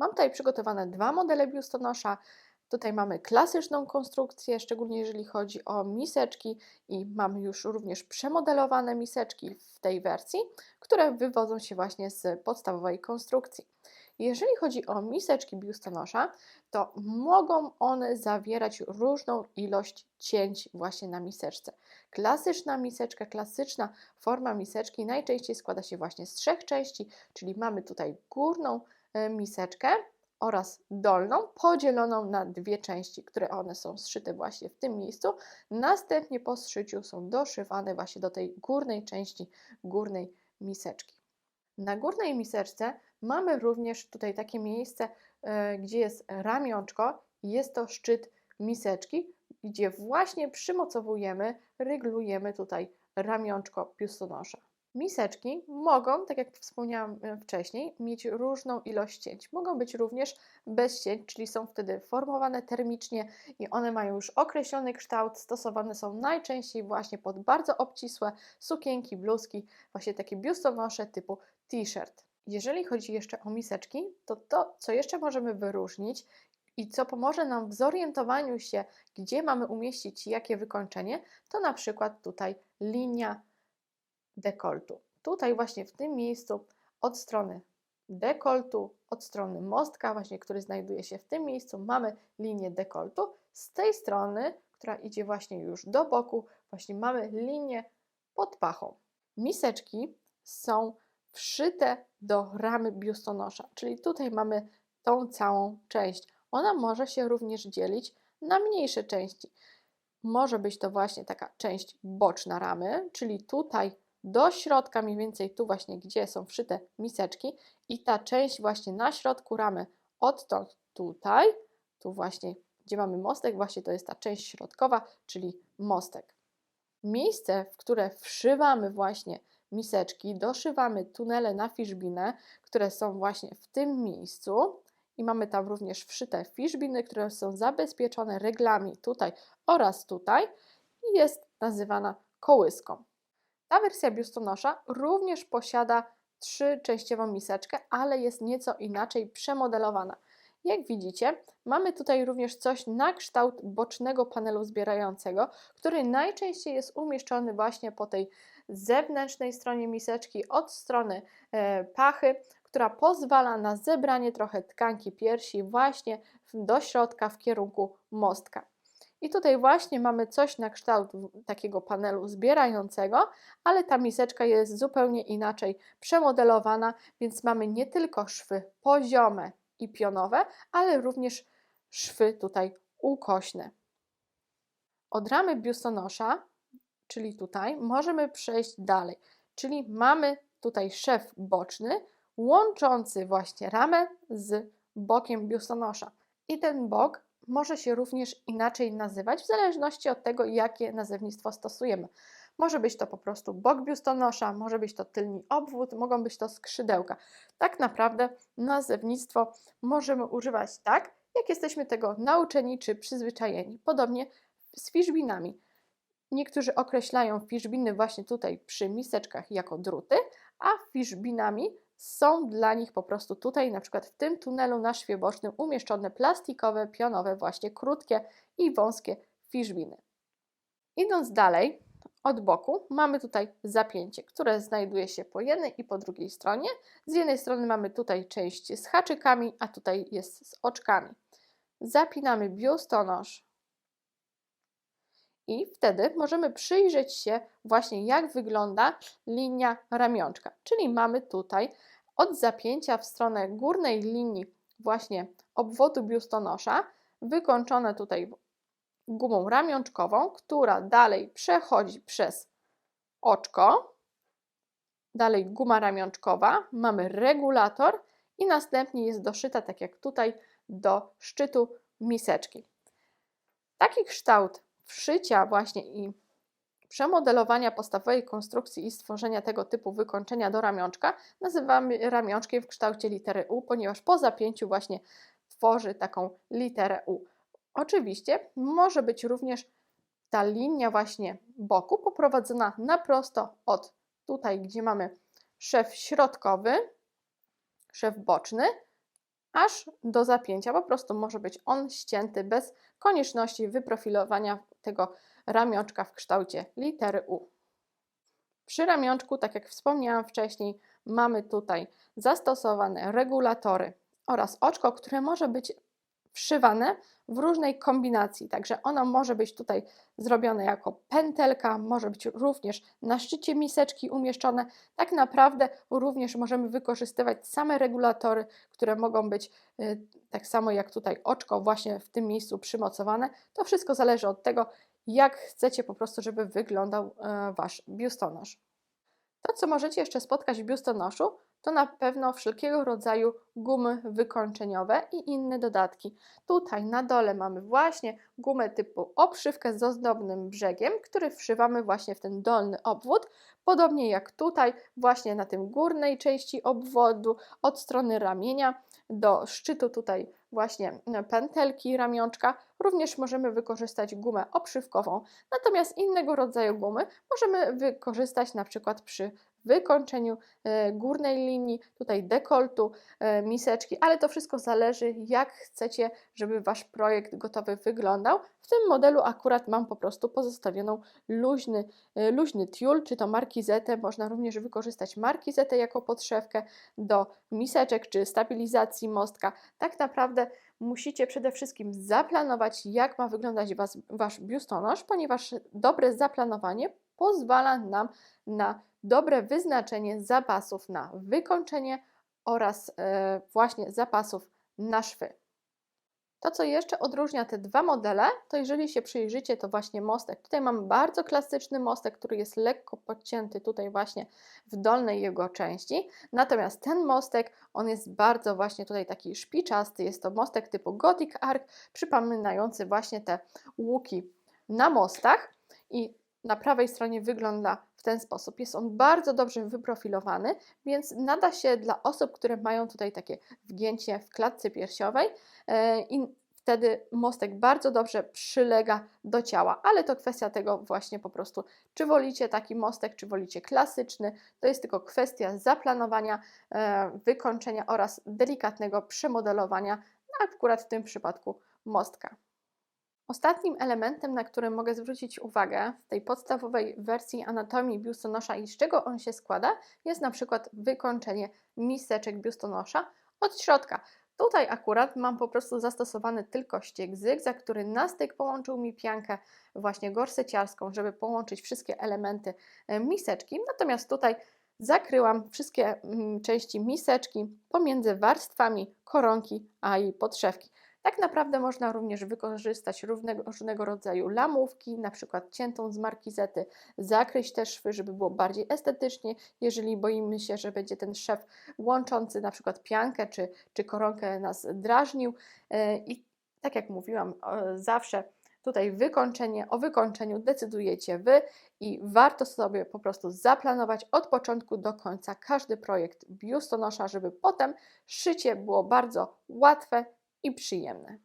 Mam tutaj przygotowane dwa modele biustonosza. Tutaj mamy klasyczną konstrukcję, szczególnie jeżeli chodzi o miseczki i mamy już również przemodelowane miseczki w tej wersji, które wywodzą się właśnie z podstawowej konstrukcji. Jeżeli chodzi o miseczki biustonosza, to mogą one zawierać różną ilość cięć właśnie na miseczce. Klasyczna miseczka, klasyczna forma miseczki najczęściej składa się właśnie z trzech części, czyli mamy tutaj górną miseczkę oraz dolną, podzieloną na dwie części, które one są zszyte właśnie w tym miejscu. Następnie po zszyciu są doszywane właśnie do tej górnej części górnej miseczki. Na górnej miseczce mamy również tutaj takie miejsce, e, gdzie jest ramionczko jest to szczyt miseczki, gdzie właśnie przymocowujemy, ryglujemy tutaj ramionczko biustonosza. Miseczki mogą, tak jak wspomniałam e, wcześniej, mieć różną ilość cięć. Mogą być również bez cięć, czyli są wtedy formowane termicznie i one mają już określony kształt. Stosowane są najczęściej właśnie pod bardzo obcisłe sukienki, bluzki, właśnie takie biustonosze typu t-shirt. Jeżeli chodzi jeszcze o miseczki, to to, co jeszcze możemy wyróżnić i co pomoże nam w zorientowaniu się, gdzie mamy umieścić jakie wykończenie, to na przykład tutaj linia dekoltu. Tutaj właśnie w tym miejscu od strony dekoltu, od strony mostka, właśnie, który znajduje się w tym miejscu, mamy linię dekoltu. Z tej strony, która idzie właśnie już do boku, właśnie mamy linię pod pachą. Miseczki są wszyte do ramy biustonosza, czyli tutaj mamy tą całą część. Ona może się również dzielić na mniejsze części. Może być to właśnie taka część boczna ramy, czyli tutaj do środka, mniej więcej tu właśnie, gdzie są wszyte miseczki i ta część właśnie na środku ramy odtąd tutaj, tu właśnie, gdzie mamy mostek, właśnie to jest ta część środkowa, czyli mostek. Miejsce, w które wszywamy właśnie miseczki, doszywamy tunele na fiszbinę, które są właśnie w tym miejscu i mamy tam również wszyte fiszbiny, które są zabezpieczone reglami tutaj oraz tutaj i jest nazywana kołyską. Ta wersja biustonosza również posiada trzyczęściową miseczkę, ale jest nieco inaczej przemodelowana. Jak widzicie, mamy tutaj również coś na kształt bocznego panelu zbierającego, który najczęściej jest umieszczony właśnie po tej zewnętrznej stronie miseczki, od strony e, pachy, która pozwala na zebranie trochę tkanki piersi właśnie do środka w kierunku mostka. I tutaj właśnie mamy coś na kształt takiego panelu zbierającego, ale ta miseczka jest zupełnie inaczej przemodelowana, więc mamy nie tylko szwy poziome i pionowe, ale również szwy tutaj ukośne. Od ramy biustonosza, czyli tutaj, możemy przejść dalej, czyli mamy tutaj szef boczny, łączący właśnie ramę z bokiem biustonosza. I ten bok może się również inaczej nazywać, w zależności od tego, jakie nazewnictwo stosujemy. Może być to po prostu bok biustonosza, może być to tylni obwód, mogą być to skrzydełka. Tak naprawdę nazewnictwo możemy używać tak, jak jesteśmy tego nauczeni czy przyzwyczajeni. Podobnie z fiszbinami. Niektórzy określają fiszbiny właśnie tutaj przy miseczkach jako druty, a fiszbinami są dla nich po prostu tutaj, na przykład w tym tunelu na szwie bocznym, umieszczone plastikowe, pionowe, właśnie krótkie i wąskie fiszbiny. Idąc dalej, od boku mamy tutaj zapięcie, które znajduje się po jednej i po drugiej stronie. Z jednej strony mamy tutaj część z haczykami, a tutaj jest z oczkami. Zapinamy biustonosz i wtedy możemy przyjrzeć się właśnie jak wygląda linia ramionczka. Czyli mamy tutaj od zapięcia w stronę górnej linii właśnie obwodu biustonosza, wykończone tutaj gumą ramionczkową, która dalej przechodzi przez oczko, dalej guma ramionczkowa, mamy regulator i następnie jest doszyta, tak jak tutaj, do szczytu miseczki. Taki kształt wszycia właśnie i przemodelowania podstawowej konstrukcji i stworzenia tego typu wykończenia do ramionczka nazywamy ramionczkiem w kształcie litery U, ponieważ po zapięciu właśnie tworzy taką literę U. Oczywiście może być również ta linia właśnie boku poprowadzona na prosto od tutaj, gdzie mamy szef środkowy, szef boczny, aż do zapięcia. Po prostu może być on ścięty bez konieczności wyprofilowania tego ramionczka w kształcie litery U. Przy ramionczku, tak jak wspomniałam wcześniej, mamy tutaj zastosowane regulatory oraz oczko, które może być wszywane w różnej kombinacji. Także ono może być tutaj zrobione jako pętelka, może być również na szczycie miseczki umieszczone. Tak naprawdę również możemy wykorzystywać same regulatory, które mogą być y, tak samo jak tutaj oczko właśnie w tym miejscu przymocowane. To wszystko zależy od tego, jak chcecie po prostu, żeby wyglądał e, Wasz biustonosz. To, co możecie jeszcze spotkać w biustonoszu, to na pewno wszelkiego rodzaju gumy wykończeniowe i inne dodatki. Tutaj na dole mamy właśnie gumę typu obszywkę z ozdobnym brzegiem, który wszywamy właśnie w ten dolny obwód, podobnie jak tutaj właśnie na tym górnej części obwodu od strony ramienia do szczytu tutaj właśnie pętelki ramionczka. Również możemy wykorzystać gumę obszywkową, natomiast innego rodzaju gumy możemy wykorzystać na przykład przy wykończeniu e, górnej linii, tutaj dekoltu, e, miseczki, ale to wszystko zależy jak chcecie, żeby Wasz projekt gotowy wyglądał. W tym modelu akurat mam po prostu pozostawioną luźny, e, luźny tiul, czy to markizetę, można również wykorzystać markizetę jako podszewkę do miseczek czy stabilizacji mostka. Tak naprawdę musicie przede wszystkim zaplanować, jak ma wyglądać was, Wasz biustonosz, ponieważ dobre zaplanowanie pozwala nam na dobre wyznaczenie zapasów na wykończenie oraz e, właśnie zapasów na szwy. To, co jeszcze odróżnia te dwa modele, to jeżeli się przyjrzycie, to właśnie mostek. Tutaj mam bardzo klasyczny mostek, który jest lekko podcięty tutaj właśnie w dolnej jego części. Natomiast ten mostek, on jest bardzo właśnie tutaj taki szpiczasty. Jest to mostek typu Gothic Arc, przypominający właśnie te łuki na mostach. I na prawej stronie wygląda w ten sposób. Jest on bardzo dobrze wyprofilowany, więc nada się dla osób, które mają tutaj takie wgięcie w klatce piersiowej e, i wtedy mostek bardzo dobrze przylega do ciała, ale to kwestia tego właśnie po prostu, czy wolicie taki mostek, czy wolicie klasyczny. To jest tylko kwestia zaplanowania, e, wykończenia oraz delikatnego przemodelowania, akurat w tym przypadku mostka. Ostatnim elementem, na który mogę zwrócić uwagę w tej podstawowej wersji anatomii biustonosza i z czego on się składa, jest na przykład wykończenie miseczek biustonosza od środka. Tutaj akurat mam po prostu zastosowany tylko ścieg zygzak, który na styk połączył mi piankę właśnie gorseciarską, żeby połączyć wszystkie elementy e, miseczki. Natomiast tutaj zakryłam wszystkie mm, części miseczki pomiędzy warstwami koronki a jej podszewki. Tak naprawdę można również wykorzystać różnego, rodzaju lamówki, na przykład ciętą z markizety, zakryć te szwy, żeby było bardziej estetycznie, jeżeli boimy się, że będzie ten szef łączący na przykład piankę czy, czy koronkę nas drażnił. E, I tak jak mówiłam, zawsze tutaj wykończenie, o wykończeniu decydujecie Wy i warto sobie po prostu zaplanować od początku do końca każdy projekt biustonosza, żeby potem szycie było bardzo łatwe, i przyjemne.